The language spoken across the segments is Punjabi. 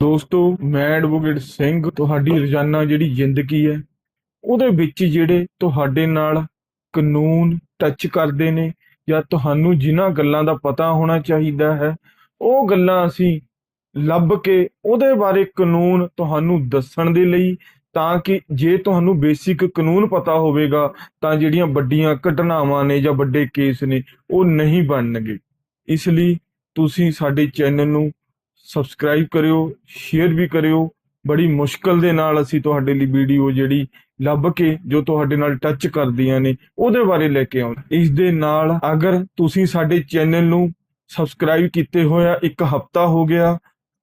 ਦੋਸਤੋ, ਮੈਂ ਐਡਵੋਕੇਟ ਸਿੰਘ, ਤੁਹਾਡੀ ਰੋਜ਼ਾਨਾ ਜਿਹੜੀ ਜ਼ਿੰਦਗੀ ਹੈ, ਉਹਦੇ ਵਿੱਚ ਜਿਹੜੇ ਤੁਹਾਡੇ ਨਾਲ ਕਾਨੂੰਨ ਟੱਚ ਕਰਦੇ ਨੇ ਜਾਂ ਤੁਹਾਨੂੰ ਜਿਨ੍ਹਾਂ ਗੱਲਾਂ ਦਾ ਪਤਾ ਹੋਣਾ ਚਾਹੀਦਾ ਹੈ, ਉਹ ਗੱਲਾਂ ਅਸੀਂ ਲੱਭ ਕੇ ਉਹਦੇ ਬਾਰੇ ਕਾਨੂੰਨ ਤੁਹਾਨੂੰ ਦੱਸਣ ਦੇ ਲਈ ਤਾਂ ਕਿ ਜੇ ਤੁਹਾਨੂੰ ਬੇਸਿਕ ਕਾਨੂੰਨ ਪਤਾ ਹੋਵੇਗਾ, ਤਾਂ ਜਿਹੜੀਆਂ ਵੱਡੀਆਂ ਘਟਨਾਵਾਂ ਨੇ ਜਾਂ ਵੱਡੇ ਕੇਸ ਨੇ, ਉਹ ਨਹੀਂ ਬਣਨਗੇ। ਇਸ ਲਈ ਤੁਸੀਂ ਸਾਡੇ ਚੈਨਲ ਨੂੰ ਸਬਸਕ੍ਰਾਈਬ ਕਰਿਓ ਸ਼ੇਅਰ ਵੀ ਕਰਿਓ। ਬੜੀ ਮੁਸ਼ਕਲ ਦੇ ਨਾਲ ਅਸੀਂ ਤੁਹਾਡੇ ਲਈ ਵੀਡੀਓ ਜਿਹੜੀ ਲੱਭ ਕੇ ਜੋ ਤੁਹਾਡੇ ਨਾਲ ਟੱਚ ਕਰਦੀਆਂ ਨੇ, ਉਹਦੇ ਬਾਰੇ ਲੈ ਕੇ ਆਉਂਦੇ। ਇਸ ਦੇ ਨਾਲ ਅਗਰ ਤੁਸੀਂ ਸਾਡੇ ਚੈਨਲ ਨੂੰ ਸਬਸਕ੍ਰਾਈਬ ਕੀਤੇ ਹੋਇਆ ਇੱਕ ਹਫਤਾ ਹੋ ਗਿਆ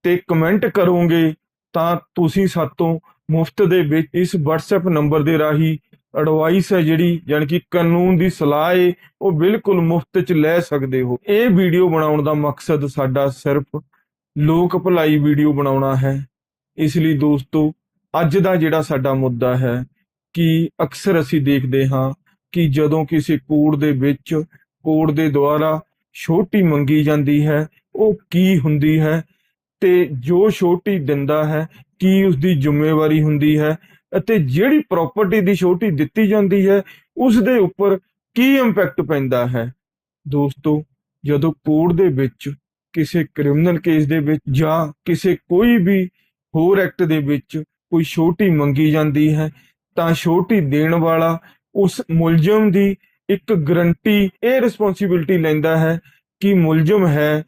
ਤੇ ਕਮੈਂਟ ਕਰੋਗੇ, ਤਾਂ ਤੁਸੀਂ ਸਾਤੋਂ ਮੁਫਤ ਦੇ ਵਿੱਚ ਇਸ WhatsApp ਨੰਬਰ ਦੇ ਰਾਹੀਂ ਐਡਵਾਈਸ ਹੈ ਜਿਹੜੀ ਯਾਨੀ ਕਿ ਕਾਨੂੰਨ ਦੀ ਸਲਾਹ ਹੈ, ਉਹ ਬਿਲਕੁਲ ਮੁਫਤ ਚ ਲੈ ਸਕਦੇ ਹੋ। ਇਹ ਵੀਡੀਓ ਬਣਾਉਣ ਦਾ ਮਕਸਦ ਸਾਡਾ ਸਿਰਫ ਲੋਕ ਭਲਾਈ ਵੀਡੀਓ ਬਣਾਉਣਾ ਹੈ। ਇਸ ਲਈ ਦੋਸਤੋ, ਅੱਜ ਦਾ ਜਿਹੜਾ ਸਾਡਾ ਮੁੱਦਾ ਹੈ ਕਿ ਅਕਸਰ ਅਸੀਂ ਦੇਖਦੇ ਹਾਂ ਕਿ ਜਦੋਂ ਕਿਸੇ ਕੋਰਟ ਦੇ ਵਿੱਚ ਕੋਰਟ ਦੇ ਦੁਆਰਾ ਛੋਟੀ ਮੰਗੀ ਜਾਂਦੀ ਹੈ, ਉਹ ਕੀ ਹੁੰਦੀ ਹੈ ਤੇ ਜੋ ਛੋਟੀ ਦਿੰਦਾ ਹੈ, ਕੀ ਉਸ ਦੀ ਜ਼ਿੰਮੇਵਾਰੀ ਹੁੰਦੀ ਹੈ ਅਤੇ ਜਿਹੜੀ ਪ੍ਰਾਪਰਟੀ ਦੀ ਛੋਟੀ ਦਿੱਤੀ ਜਾਂਦੀ ਹੈ ਉਸ ਦੇ ਉੱਪਰ ਕੀ ਇੰਪੈਕਟ ਪੈਂਦਾ ਹੈ। ਦੋਸਤੋ, ਜਦੋਂ ਕੋਰਟ ਦੇ ਵਿੱਚ ਕਿਸੇ ਕ੍ਰਿਮੀਨਲ ਕੇਸ ਦੇ ਵਿੱਚ ਜਾਂ ਕਿਸੇ ਕੋਈ ਵੀ ਹੋਰ ਐਕਟ ਦੇ ਵਿੱਚ ਕੋਈ ਛੋਟੀ ਮੰਗੀ ਜਾਂਦੀ ਹੈ, ਤਾਂ ਛੋਟੀ ਦੇਣ ਵਾਲਾ ਉਸ ਮੁਲਜ਼ਮ ਦੀ ਇੱਕ ਗਰੰਟੀ, ਇਹ ਰਿਸਪੌਂਸਿਬਿਲਟੀ ਲੈਂਦਾ ਹੈ ਕਿ ਮੁਲਜ਼ਮ ਹੈ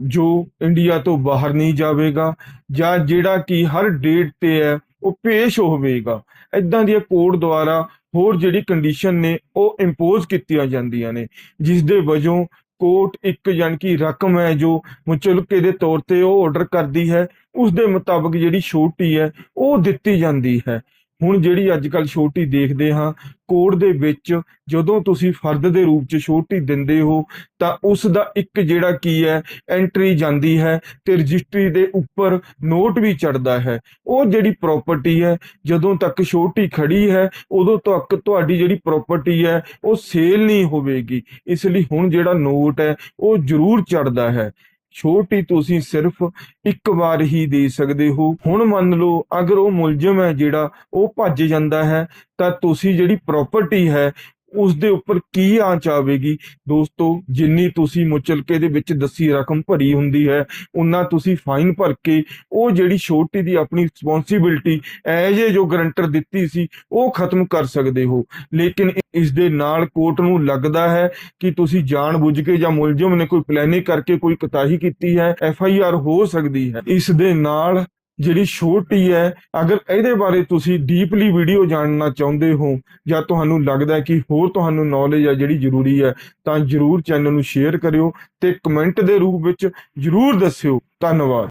ਜੋ ਇੰਡੀਆ ਤੋਂ ਬਾਹਰ ਨਹੀਂ ਜਾਵੇਗਾ ਜਾਂ ਜਿਹੜਾ ਕਿ ਹਰ ਡੇਟ ਤੇ ਹੈ, ਉਹ ਪੇਸ਼ ਹੋਵੇਗਾ। ਇਦਾਂ ਦੀਆਂ ਕੋਰਟ ਦੁਆਰਾ ਹੋਰ ਜਿਹੜੀ ਕੰਡੀਸ਼ਨ ਨੇ, ਉਹ ਇੰਪੋਜ਼ ਕੀਤੀਆਂ ਜਾਂਦੀਆਂ ਨੇ, ਜਿਸ ਦੇ ਵਜੋਂ ਕੋਟ ਇੱਕ ਯਾਨੀ ਕਿ ਰਕਮ ਹੈ ਜੋ ਮੁਚਲਕੇ ਦੇ ਤੌਰ ਤੇ ਉਹ ਆਰਡਰ ਕਰਦੀ ਹੈ ਉਸ ਦੇ ਮੁਤਾਬਕ ਜਿਹੜੀ ਛੋਟੀ ਹੈ ਉਹ ਦਿੱਤੀ ਜਾਂਦੀ ਹੈ। ਹੁਣ ਜਿਹੜੀ ਅੱਜ ਕੱਲ ਛੋਟੀ ਦੇਖਦੇ ਹਾਂ ਕੋਰਟ ਦੇ ਵਿੱਚ ਜਦੋਂ ਤੁਸੀਂ ਫਰਦ ਦੇ ਰੂਪ 'ਚ ਛੋਟੀ ਦਿੰਦੇ ਹੋ, ਤਾਂ ਉਸ ਦਾ ਇੱਕ ਜਿਹੜਾ ਕੀ ਹੈ ਐਂਟਰੀ ਜਾਂਦੀ ਹੈ ਤੇ ਰਜਿਸਟਰੀ ਦੇ ਉੱਪਰ ਨੋਟ ਵੀ ਚੜਦਾ ਹੈ। ਉਹ ਜਿਹੜੀ ਪ੍ਰਾਪਰਟੀ ਹੈ, ਜਦੋਂ ਤੱਕ ਛੋਟੀ ਖੜੀ ਹੈ, ਉਦੋਂ ਤੱਕ ਤੁਹਾਡੀ ਜਿਹੜੀ ਪ੍ਰਾਪਰਟੀ ਹੈ, ਉਹ ਸੇਲ ਨਹੀਂ ਹੋਵੇਗੀ। ਇਸ ਲਈ ਹੁਣ ਜਿਹੜਾ ਨੋਟ ਹੈ, ਉਹ ਜ਼ਰੂਰ ਚੜਦਾ ਹੈ। ਛੋਟੀ ਤੁਸੀਂ ਸਿਰਫ ਇੱਕ ਵਾਰ ਹੀ ਦੇ ਸਕਦੇ ਹੋ। ਹੁਣ ਮੰਨ ਲਓ, ਅਗਰ ਉਹ ਮੁਲਜ਼ਮ ਹੈ ਜਿਹੜਾ, ਉਹ ਭੱਜ ਜਾਂਦਾ ਹੈ, ਤਾਂ ਤੁਸੀਂ ਜਿਹੜੀ ਪ੍ਰਾਪਰਟੀ ਹੈ ਉਸ ਦੇ ਉੱਪਰ ਕੀ ਆਂਚ ਆਵੇਗੀ? ਦੋਸਤੋ, ਜਿੰਨੀ ਤੁਸੀਂ ਮੁਚਲਕੇ ਦੇ ਵਿੱਚ ਦੱਸੀ ਰਕਮ ਭਰੀ ਹੁੰਦੀ ਹੈ ਉਨਾ ਤੁਸੀਂ ਫਾਈਨ ਭਰ ਕੇ ਉਹ ਜਿਹੜੀ ਛੋਟੀ ਦੀ ਆਪਣੀ ਰਿਸਪੌਂਸਿਬਿਲਟੀ ਐਜ ਏ ਜੋ ਗਰੰਟਰ ਦਿੱਤੀ ਸੀ, ਉਹ ਖਤਮ ਕਰ ਸਕਦੇ ਹੋ। ਲੇਕਿਨ ਇਸ ਦੇ ਨਾਲ ਕੋਰਟ ਨੂੰ ਲੱਗਦਾ ਹੈ ਕਿ ਤੁਸੀਂ ਜਾਣ ਬੁੱਝ ਕੇ ਜਾਂ ਮੁਲਜ਼ਮ ਨੇ ਕੋਈ ਪਲੈਨਿੰਗ ਕਰਕੇ ਕੋਈ ਕਤਾਹੀ ਕੀਤੀ ਹੈ ਐਫ ਆਈ ਆਰ ਹੋ ਸਕਦੀ ਹੈ। ਇਸ ਦੇ ਨਾਲ ਜਿਹੜੀ ਛੋਟੀ ਹੈ, ਅਗਰ ਇਹਦੇ ਬਾਰੇ ਤੁਸੀਂ ਡੀਪਲੀ ਵੀਡੀਓ ਜਾਣਨਾ ਚਾਹੁੰਦੇ ਹੋ ਜਾਂ ਤੁਹਾਨੂੰ ਲੱਗਦਾ ਹੈ ਕਿ ਹੋਰ ਤੁਹਾਨੂੰ ਨੌਲੇਜ ਹੈ ਜਿਹੜੀ ਜ਼ਰੂਰੀ ਹੈ, ਤਾਂ ਜਰੂਰ ਚੈਨਲ ਨੂੰ ਸ਼ੇਅਰ ਕਰਿਓ ਤੇ ਕਮੈਂਟ ਦੇ ਰੂਪ ਵਿੱਚ ਜਰੂਰ ਦੱਸਿਓ। ਧੰਨਵਾਦ।